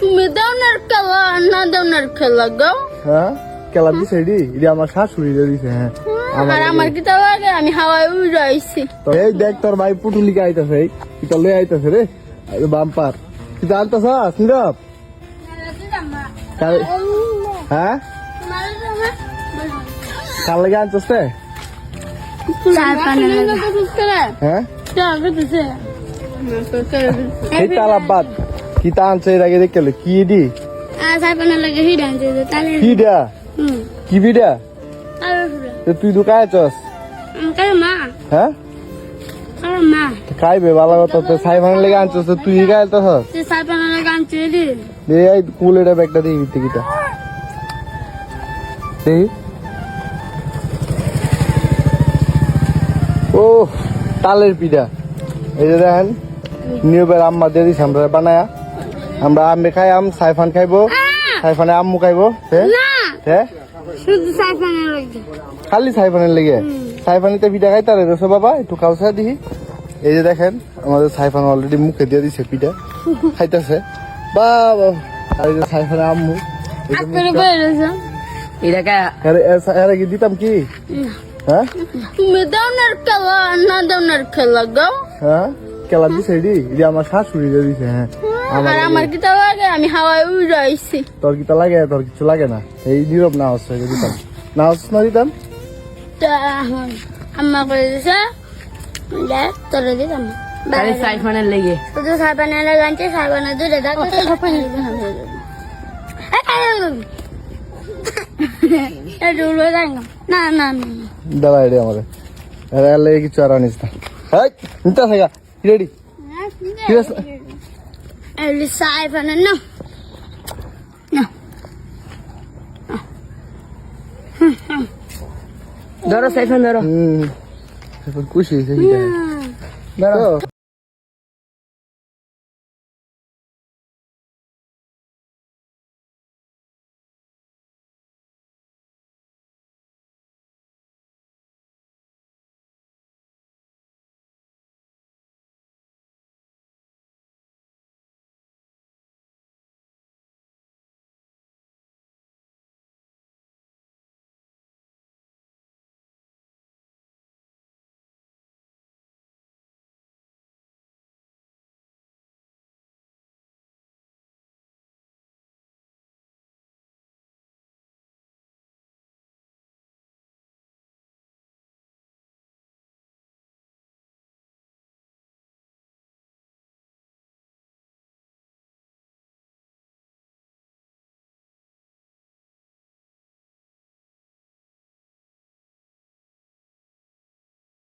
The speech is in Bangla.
তুমি দেওনার খেলা না দেওনার খেলা গাও হ্যাঁ? কেলা দিছে এডি? এডি আমার শাশুড়ি দিছে হ্যাঁ। আর আমার কি তাও লাগে? আমি হাওয়ায় উড়াইছি তো এই দেখ তোর ভাই পুটুলিকে আইতাছে এই। কিটা লই আইতাছে রে বাম্পার। আনতাছ? নীরব কাল- হ্যাঁ? কার লাগে চার পানা হ্যাঁ? চার দিছে এই কিটা আনছে এর আগে দেখলে কি তাহলে কি ডা কি বিডা তো তুই দোকায় আছস কার হ্যাঁ? খাইবে ভালো কথা তো সাইফান লেগে আনছস তো তুই লাগে আনছে রে দে এই কুলেটা ব্যাগটা দেখি কিটা। দেখি। ও তালের পিঠা। এই যে দেখেন নিউবের আম্মা দিয়ে দিছে আমরা বানায়া। আমরা আমি খাই আম সাইফান খাইবো। সাইফানে আম্মু খাইবো না। শুধু চার পানা লাগে খালি সাইফানের লেগে। সাইফানিতে পিঠা খাইতে রে রসো বাবা একটু কাউসা দিহি। এই যে দেখেন আমাদের সাইফান অলরেডি মুখে দিয়ে দিছে পিঠা। খাইতেছে। বাবা আর এই যে সাইফানের আম্মু এটাকে দিতাম কি? হ্যাঁ? তুমি দেওনার খেলা না খেলা গাও হ্যাঁ? কেলা দিছে এডি? আমার শাশুড়ি দিছে হ্যাঁ। আর আমার কি তাও লাগে আমি হাওয়ায় উড়াইছি তোর কি তা লাগে তোর কিছু লাগে না? এই নীরব না হচ্ছে দিতাম না হচ্ছে না দিতাম তা আম্মা করে দিছে তোরে দিতাম। খালি সাইফানের লেগে। শুধু সাবানা লাগানছে সাবানা দূরে থাকো। না। না না দাদা এডি আমার। এর লেগে কিছু আর আনিস না। হ্যাঁ নিতে থাকা রেডি ঠিক আছে? এলি সাইবানা না ধরো সাইফান ধরো খুশি দাঁড়াও